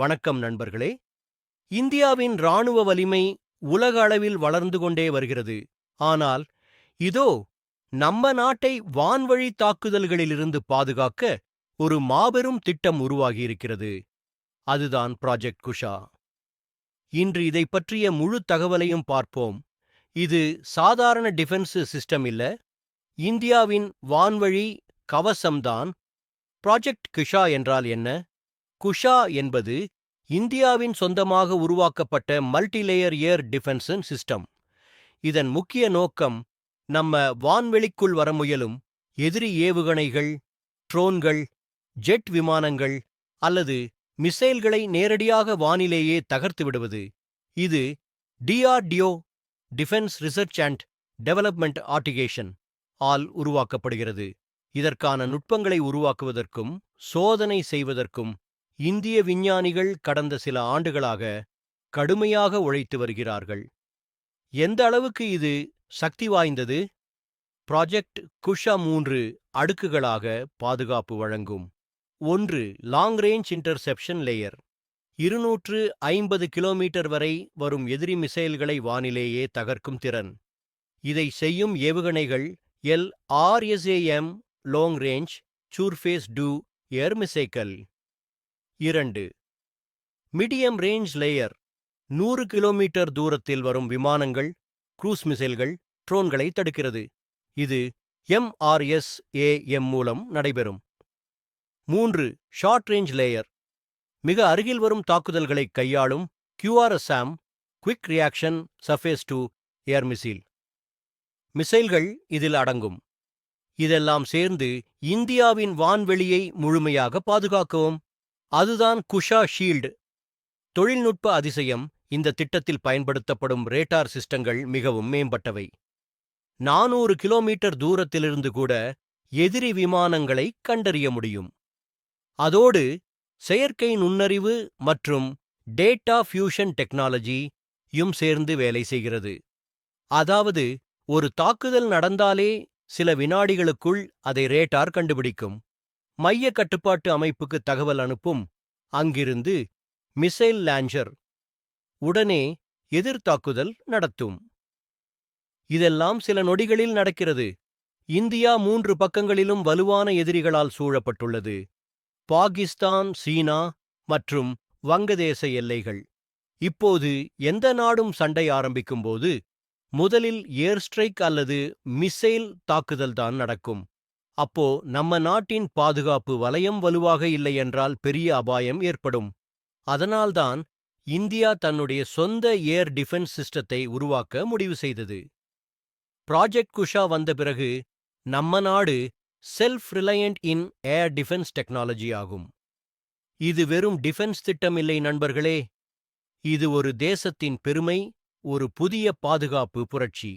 வணக்கம் நண்பர்களே. இந்தியாவின் இராணுவ வலிமை உலக அளவில் வளர்ந்து கொண்டே வருகிறது. ஆனால் இதோ நம்ம நாட்டை வான்வழி தாக்குதல்களிலிருந்து பாதுகாக்க ஒரு மாபெரும் திட்டம் உருவாகியிருக்கிறது. அதுதான் ப்ராஜெக்ட் குஷா இன்று இதை பற்றிய முழு தகவலையும் பார்ப்போம். இது சாதாரண டிஃபென்ஸ் சிஸ்டம் இல்ல. இந்தியாவின் வான்வழி கவசம்தான். ப்ராஜெக்ட் கிஷா என்றால் என்ன? குஷா என்பது இந்தியாவின் சொந்தமாக உருவாக்கப்பட்ட மல்டிலேயர் ஏர் டிஃபென்ஸ் சிஸ்டம். இதன் முக்கிய நோக்கம் நம்ம வான்வெளிக்குள் வர முயலும் எதிரி ஏவுகணைகள் ட்ரோன்கள் ஜெட் விமானங்கள் அல்லது மிசைல்களை நேரடியாக வானிலேயே தகர்த்து விடுவது. இது DRDO defence research and development organisation all உருவாக்கப்படுகிறது. இதற்கான நுட்பங்களை உருவாக்குவதற்கும் சோதனை செய்வதற்கும் இந்திய விஞ்ஞானிகள் கடந்த சில ஆண்டுகளாக கடுமையாக உழைத்து வருகிறார்கள். எந்த அளவுக்கு இது சக்தி வாய்ந்தது? ப்ராஜெக்ட் குஷா மூன்று அடுக்குகளாக பாதுகாப்பு வழங்கும். ஒன்று லாங் ரேஞ்ச் இன்டர்செப்ஷன் லேயர் இருநூற்று ஐம்பது கிலோமீட்டர் வரை வரும் எதிரி மிசைல்களை வானிலேயே தகர்க்கும் திறன். இதை செய்யும் ஏவுகணைகள் L RSAM long range surface to air missile இரண்டு. Medium range layer. நூறு கிலோமீட்டர் தூரத்தில் வரும் விமானங்கள் குரூஸ் மிசைல்கள் ட்ரோன்களை தடுக்கிறது. இது எம்ஆர்எஸ்ஏஎம் மூலம் நடைபெறும். மூன்று ஷார்ட் ரேஞ்ச் லேயர். மிக அருகில் வரும் தாக்குதல்களை கையாளும் QRSAM quick reaction surface to air missile. மிசைல்கள் இதில் அடங்கும். இதெல்லாம் சேர்ந்து இந்தியாவின் வான்வெளியை முழுமையாக பாதுகாக்கவும். அதுதான் குஷா ஷீல்டு. தொழில்நுட்ப அதிசயம் இந்த திட்டத்தில் பயன்படுத்தப்படும் ரேட்டார் சிஸ்டங்கள் மிகவும் மேம்பட்டவை. நானூறு கிலோமீட்டர் தூரத்திலிருந்து கூட எதிரி விமானங்களை கண்டறிய முடியும். அதோடு செயற்கை நுண்ணறிவு மற்றும் டேட்டா ஃபியூஷன் டெக்னாலஜி யும் சேர்ந்து வேலை செய்கிறது. அதாவது ஒரு தாக்குதல் நடந்தாலே சில வினாடிகளுக்குள் அதை ரேட்டார் கண்டுபிடிக்கும். மைய கட்டுப்பாட்டு அமைப்புக்கு தகவல் அனுப்பும். அங்கிருந்து மிசைல் லாஞ்சர். உடனே எதிர்த்தாக்குதல் நடத்தும். இதெல்லாம் சில நொடிகளில் நடக்கிறது. இந்தியா மூன்று பக்கங்களிலும் வலுவான எதிரிகளால் சூழப்பட்டுள்ளது. பாகிஸ்தான் சீனா மற்றும் வங்கதேச எல்லைகள். இப்போது எந்த நாடும் சண்டை ஆரம்பிக்கும்போது முதலில் ஏர் ஸ்ட்ரைக் அல்லது மிசைல் தாக்குதல்தான் நடக்கும். அப்போ நம்ம நாட்டின் பாதுகாப்பு வலயம் வலுவாக இல்லையென்றால் பெரிய அபாயம் ஏற்படும். அதனால்தான் இந்தியா தன்னுடைய சொந்த ஏர் டிஃபென்ஸ் சிஸ்டத்தை உருவாக்க முடிவு செய்தது. ப்ராஜெக்ட் குஷா வந்த பிறகு நம்ம நாடு self reliant in air defence technology ஆகும். இது வெறும் டிஃபென்ஸ் திட்டம் இல்லை நண்பர்களே. இது ஒரு தேசத்தின் பெருமை ஒரு புதிய பாதுகாப்பு புரட்சி.